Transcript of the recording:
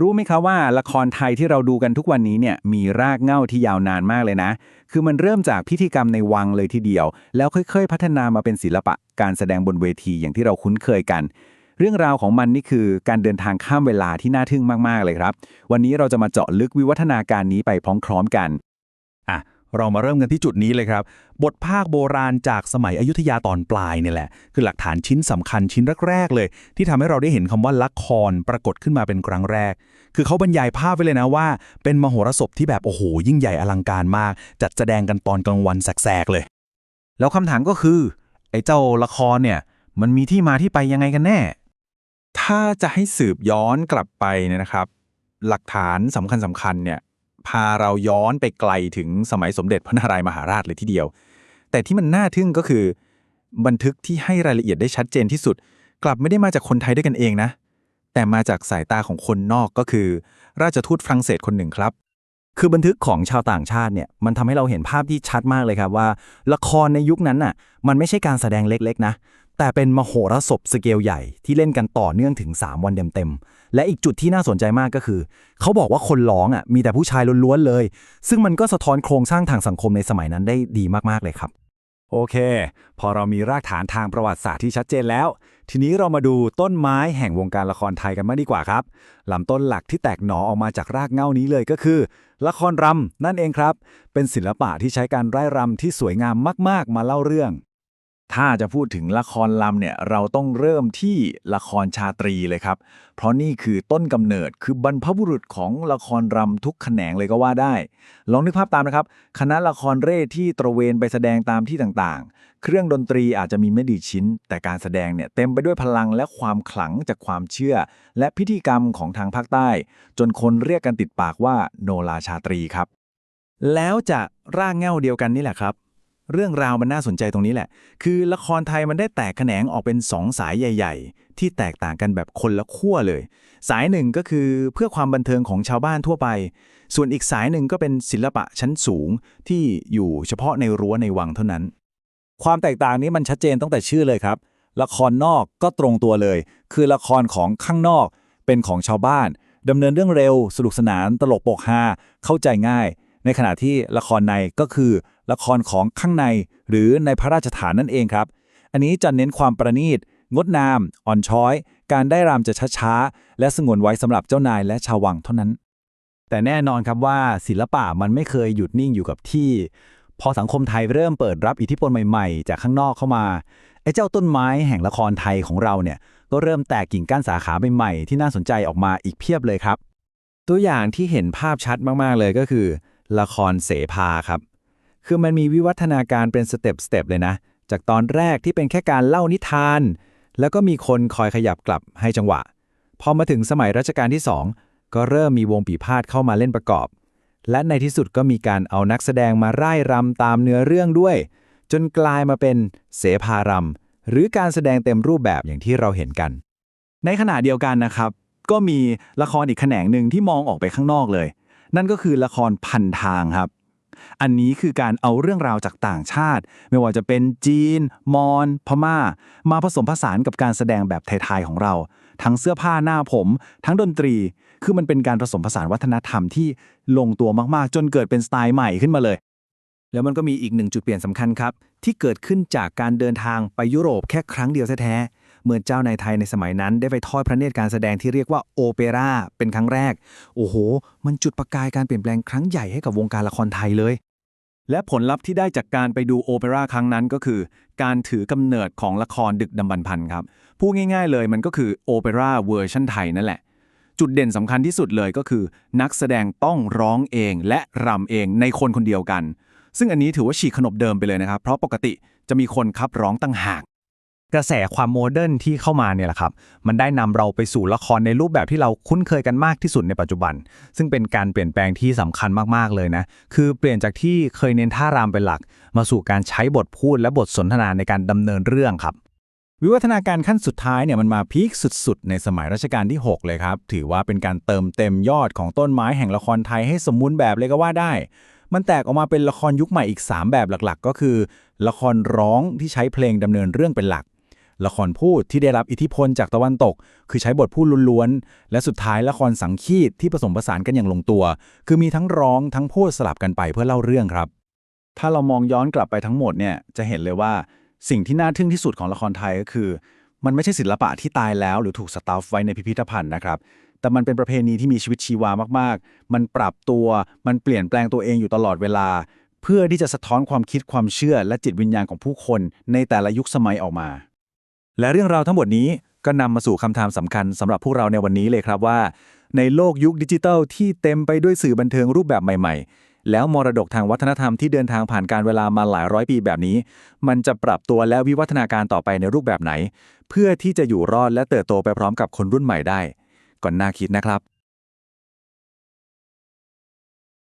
รู้ไหมคะว่าละครไทยที่เราดูกันทุกวันนี้เนี่ยมีรากเหง้าที่ยาวนานมากเลยนะ คือมันเริ่มจากพิธีกรรมในวังเลยทีเดียว แล้วค่อยๆ พัฒนามาเป็นศิลปะ การแสดงบนเวทีอย่างที่เราคุ้นเคยกัน เรื่องราวของมันนี่คือการเดินทางข้ามเวลาที่น่าทึ่งมากๆเลยครับ วันนี้เราจะมาเจาะลึกวิวัฒนาการนี้ไปพร้อมๆกันอะ เรามาเริ่มกันที่จุดนี้เลยครับ บทภาคโบราณจากสมัยอยุธยาตอนปลายเนี่ยแหละ คือหลักฐานชิ้นสำคัญชิ้นแรกๆเลย ที่ทำให้เราได้เห็นคำว่าละครปรากฏขึ้นมาเป็นครั้งแรก คือเขาบรรยายภาพไว้เลยนะว่า เป็นมโหรสพที่แบบโอ้โห ยิ่งใหญ่อลังการมาก จัดแสดงกันตอนกลางวันแสกๆเลย แล้วคำถามก็คือ ไอ้เจ้าละครเนี่ย มันมีที่มาที่ไปยังไงกันแน่ ถ้าจะให้สืบย้อนกลับไปเนี่ยนะครับ หลักฐานสำคัญสำคัญเนี่ย พาเราย้อนไปไกลถึงสมัยสมเด็จพระนารายมหาราชเลยทีเดียว แต่ที่มันน่าทึ่งก็คือ บันทึกที่ให้รายละเอียดได้ชัดเจนที่สุด กลับไม่ได้มาจากคนไทยด้วยกันเองนะ แต่มาจากสายตาของคนนอกก็คือ ราชทูตฝรั่งเศสคนหนึ่งครับคือบันทึกของชาวต่างชาติเนี่ยมันทำให้เราเห็นภาพที่ชัดมากเลยครับว่า ละครในยุคนั้นน่ะมันไม่ใช่การแสดงเล็กๆนะ แต่เป็นมโหรสพสเกลใหญ่ที่เล่นกันต่อเนื่องถึง 3 วันเต็มๆ และอีกจุดที่น่าสนใจมากก็คือ เขาบอกว่าคนร้องอะมีแต่ผู้ชายล้วนๆเลย ซึ่งมันก็สะท้อนโครงสร้างทางสังคมในสมัยนั้นได้ดีมากๆเลยครับ โอเค พอเรามีรากฐานทางประวัติศาสตร์ที่ชัดเจนแล้ว ทีนี้เรามาดูต้นไม้แห่งวงการละครไทยกันมากดีกว่าครับลำต้นหลักที่แตกหนอออกมาจากรากเง้านี้เลยก็คือ ละครรำนั่นเองครับ เป็นศิลปะที่ใช้การไร้รำที่สวยงามมาก ๆ มาเล่าเรื่อง ถ้าจะพูดถึงละครลำเนี่ยเราต้องเริ่มที่ละครชาตรีเลยครับ เพราะนี่คือต้นกำเนิดคือบรรพบุรุษของละครรำทุกแขนงเลยก็ว่าได้ ลองนึกภาพตามนะครับ คณะละครเร่ที่ตระเวนไปแสดงตามที่ต่างๆ เครื่องดนตรีอาจจะมีไม่ดีชิ้น แต่การแสดงเนี่ยเต็มไปด้วยพลังและความขลังจากความเชื่อ และพิธีกรรมของทางภาคใต้ จนคนเรียกกันติดปากว่าโนราชาตรีครับ แล้วจากรากเง้าเดียวกันนี่แหละครับ เรื่องราวมันน่าสนใจตรงนี้แหละ คือละครไทยมันได้แตกแขนงออกเป็นสองสายใหญ่ ๆ ที่แตกต่างกันแบบคนละขั้วเลย สายหนึ่งก็คือเพื่อความบันเทิงของชาวบ้านทั่วไป ส่วนอีกสายหนึ่งก็เป็นศิลปะชั้นสูงที่อยู่เฉพาะในรั้วในวังเท่านั้น ความแตกต่างนี้มันชัดเจนตั้งแต่ชื่อเลยครับ ละครนอกก็ตรงตัวเลย คือละครของข้างนอก เป็นของชาวบ้านดำเนินเรื่องเร็ว สนุกสนาน ตลกโปกฮาเข้าใจง่าย ในขณะที่ละครในก็คือละครของข้างในหรือในพระราชฐานนั่นเองครับ อันนี้จะเน้นความประณีต งดงาม อ่อนช้อย การได้รำจะช้าๆ และสงวนไว้สำหรับเจ้านายและชาววังเท่านั้น แต่แน่นอนครับว่าศิลปะมันไม่เคยหยุดนิ่งอยู่กับที่ พอสังคมไทยเริ่มเปิดรับอิทธิพลใหม่ๆ จากข้างนอกเข้ามาไอ้เจ้าต้นไม้แห่งละครไทยของเราเนี่ยก็เริ่มแตกกิ่งก้านสาขาใหม่ๆที่น่าสนใจออกมาอีกเพียบเลยครับ ตัวอย่างที่เห็นภาพชัดมากๆเลยก็คือ ละครเสภาครับ คือมันมีวิวัฒนาการเป็นสเต็ปสเต็ปเลยนะ จากตอนแรกที่เป็นแค่การเล่านิทาน แล้วก็มีคนคอยขยับกลับให้จังหวะ พอมาถึงสมัยรัชกาลที่ 2 ก็เริ่มมีวงปีพาดเข้ามาเล่นประกอบ และในที่สุดก็มีการเอานักแสดงมาร่ายรำตามเนื้อเรื่องด้วย จนกลายมาเป็นเสภารำหรือการแสดงเต็มรูปแบบอย่างที่เราเห็นกัน ในขณะเดียวกันนะครับ ก็มีละครอีกแขนงหนึ่งที่มองออกไปข้างนอกเลย นั่นก็คือละครพันทางครับ อันนี้คือการเอาเรื่องราวจากต่างชาติ ไม่ว่าจะเป็นจีน มอญพม่า มาผสมผสานกับการแสดงแบบไทยๆของเรา ทั้งเสื้อผ้าหน้าผม ทั้งดนตรี คือมันเป็นการผสมผสานวัฒนธรรมที่ลงตัวมากๆ จนเกิดเป็นสไตล์ใหม่ขึ้นมาเลย แล้วมันก็มีอีกหนึ่งจุดเปลี่ยนสำคัญครับ ที่เกิดขึ้นจากการเดินทางไปยุโรปแค่ครั้งเดียวแท้ๆ เมื่อเจ้านายไทยในสมัยนั้นได้ไปทอดพระเนตรการแสดงที่เรียกว่าโอเปร่าเป็นครั้งแรก โอ้โห มันจุดประกายการเปลี่ยนแปลงครั้งใหญ่ให้กับวงการละครไทยเลย และผลลัพธ์ที่ได้จากการไปดูโอเปร่าครั้งนั้นก็คือ การถือกำเนิดของละครดึกดำบรรพันธ์ครับพูดง่าย ๆ เลยมันก็คือโอเปร่าเวอร์ชันไทยนั่นแหละจุดเด่นสำคัญที่สุดเลยก็คือ นักแสดงต้องร้องเองและรำเองในคนคนเดียวกัน ซึ่งอันนี้ถือว่าฉีกขนบเดิมไปเลยนะครับ เพราะปกติจะมีคนขับร้องตั้งหาก กระแสความโมเดิร์นที่เข้ามาเนี่ยแหละครับ มันได้นำเราไปสู่ละครในรูปแบบที่เราคุ้นเคยกันมากที่สุดในปัจจุบัน ซึ่งเป็นการเปลี่ยนแปลงที่สำคัญมากๆเลยนะ คือเปลี่ยนจากที่เคยเน้นท่ารำเป็นหลัก มาสู่การใช้บทพูดและบทสนทนาในการดำเนินเรื่องครับ วิวัฒนาการขั้นสุดท้ายเนี่ยมันมาพีคสุดๆ ในสมัยรัชกาลที่ 6 เลยครับ ถือว่าเป็นการเติมเต็มยอดของต้นไม้แห่งละครไทยให้สมบูรณ์แบบเลยก็ว่าได้มันแตกออกมาเป็นละครยุคใหม่อีก 3 แบบหลักๆ ก็คือ ละครร้องที่ใช้เพลงดำเนินเรื่องเป็นหลัก ละครพูดที่ได้รับอิทธิพลจากตะวันตก คือใช้บทพูดล้วนๆ และสุดท้ายละครสังคีตที่ผสมผสานกันอย่างลงตัว คือมีทั้งร้องทั้งพูดสลับกันไปเพื่อเล่าเรื่องครับ ถ้าเรามองย้อนกลับไปทั้งหมดเนี่ยจะเห็นเลยว่าสิ่งที่น่าทึ่งที่สุดของละครไทยก็คือ มันไม่ใช่ศิลปะที่ตายแล้ว หรือถูกสตาฟไว้ในพิพิธภัณฑ์นะครับแต่มันเป็นประเพณีที่มีชีวิตชีวามากๆ มันปรับตัว มันเปลี่ยนแปลงตัวเองอยู่ตลอดเวลา เพื่อที่จะสะท้อนความคิดความเชื่อและจิตวิญญาณของผู้คนในแต่ละยุคสมัยออกมา และเรื่องราวทั้งหมดนี้ก็นำมาสู่คำถามสำคัญสำหรับพวกเราในวันนี้เลยครับว่า ในโลกยุคดิจิทัลที่เต็มไปด้วยสื่อบันเทิงรูปแบบใหม่ ๆ แล้วมรดกทางวัฒนธรรมที่เดินทางผ่านการเวลามาหลายร้อยปีแบบนี้ มันจะปรับตัวและวิวัฒนาการต่อไปในรูปแบบไหน เพื่อที่จะอยู่รอดและเติบโตไปพร้อมกับคนรุ่นใหม่ได้ก่อนน่าคิดนะครับ